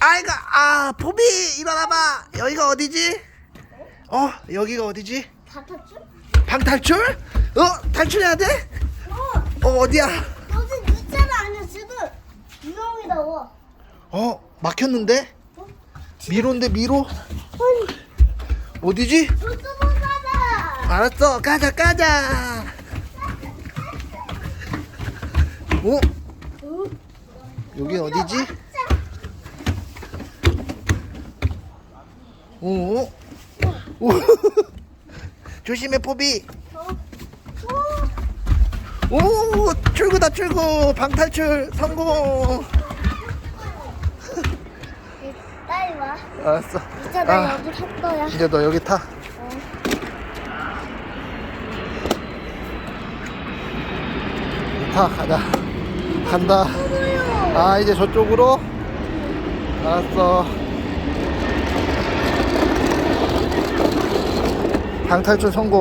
아이가 아 포비 일어나봐 여기가 어디지? 어 여기가 어디지? 다 탔죠? 방탈출? 어 탈출해야 돼? 어, 어 어디야? 무슨 유체가 아니야 지금 유령이 나와. 어 막혔는데? 미로인데 미로? 아니, 어디지? 알았어 가자 가자 어? 어? 여기 어디지? 어? 오. 조심해 포비 어? 어? 오 출구다 출구 방탈출 성공 빨리 와. 알았어 이제 나 아, 여기 탈 거야. 이제 너 여기 타 어. 타 가자 간다 뭐요? 아 이제 저쪽으로 알았어 방탈출 성공